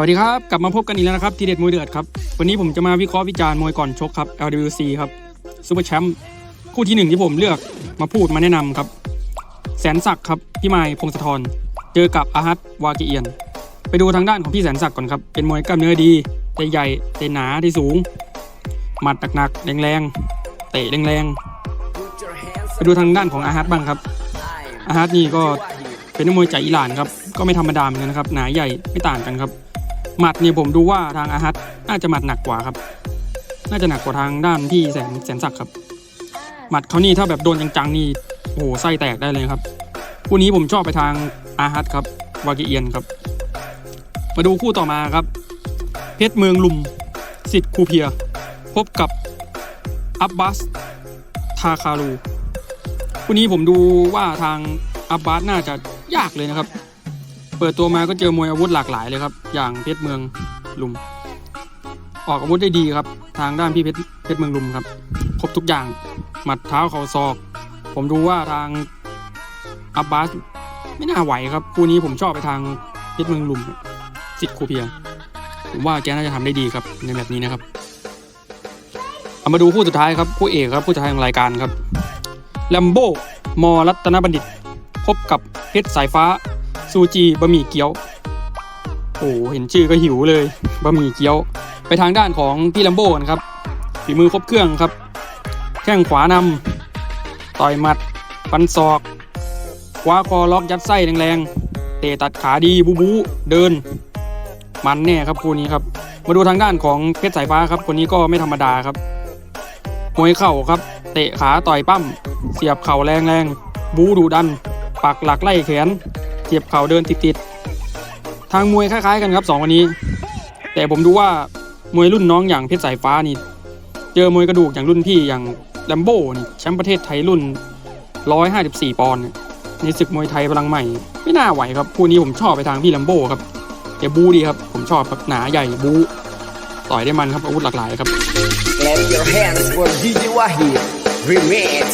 สวัสดีครับ กลับมาพบกันอีกแล้วนะครับทีเด็ดมวยเดือดครับ วันนี้ผมจะมาวิเคราะห์วิจารณ์มวยก่อนชกครับ LWC ครับซูเปอร์แชมป์คู่ที่หนึ่งที่ผมเลือกมาพูดมาแนะนำครับ แสนศักดิ์ครับพี่ไม้พงศธรเจอกับอาฮัตวาเกียน ไปดูทางด้านของพี่แสนศักดิ์ก่อนครับ เป็นมวยกล้ามเนื้อดีใจใหญ่ใจหนาที่สูง หมัดหนักๆแรงๆเตะแรงๆไปดูทางด้านของอาฮัตบ้างครับอาฮัตนี่ก็เป็นนักมวยจากอิหร่านครับก็ไม่ธรรมดาเหมือนกันนะครับหนาใหญ่ไม่ต่างกันครับ หมัดเนี่ยผมดูว่าทางอาฮัตน่าจะหมัดหนักกว่าครับ น่าจะหนักกว่าทางด้านพี่แสนแสนศักดิ์ครับ หมัดเขานี่ถ้าแบบโดนจังๆนี่โอ้โหไส้แตกได้เลยครับคู่นี้ผมชอบไปทางอาฮัตครับวากิเอียนครับ มาดูคู่ต่อมาครับ เพชรเมืองลุมสิทธิ์คูเพีย พบกับอับบาสทาคารูคู่นี้ผมดูว่าทางอับบาสน่าจะยากเลยนะครับ เปิดตัวมาก็เจอมวยอาวุธหลากหลายเลยครับ อย่างเพชรเมืองลุม ออกอาวุธได้ดีครับ ทางด้านพี่เพชรเพชรเมืองลุมครับ ครบทุกอย่าง หมัดเท้าเข่าศอก ผมดูว่าทางอับบาสไม่น่าไหวครับคู่นี้ผมชอบไปทางเพชรเมืองลุมสิทธิ์คูเพียผมว่าแกน่าจะทำได้ดีครับในแบบนี้นะครับเอามาดูคู่สุดท้ายครับคู่เอกครับคู่สุดท้ายของรายการครับแลมโบมอรัตนบัณฑิต พบกับเพชรสายฟ้า ซูจีบะหมี่เกี๊ยว โอ้โหเห็นชื่อก็หิวเลยบะหมี่เกี๊ยว ไปทางด้านของพี่แลมโบกันครับฝีมือครบเครื่องครับ แข้งขวานำต่อยหมัดฟันศอกคว้าคอล็อกยัดไส้แรงๆเตะตัดขาดีบูบูเดิน มันแน่ครับคู่นี้ครับ มาดูทางด้านของเพชรสายฟ้าครับคนนี้ก็ไม่ธรรมดาครับมวยเข่าครับ เตะขาต่อยปั้ม เสียบเข่าแรงแรงๆบูดูดัน ปักหลักไล่แขน เสียบเข่าเดินติดๆทางมวยคล้ายๆกันครับสองคนนี้ แต่ผมดูว่ามวยรุ่นน้องอย่างเพชรสายฟ้านี่ เจอมวยกระดูกอย่างรุ่นพี่อย่างแลมโบ้นี่แชมป์ประเทศไทยรุ่น 154 ปอนด์ในศึกมวยไทยพลังใหม่ ไม่น่าไหวครับคู่นี้ผมชอบไปทางพี่แลมโบ้ครับแกบูดีครับ ผมชอบครับหนาใหญ่บูต่อยได้มันครับอาวุธหลากหลายครับ Clap your hands for DJ Wahid Remix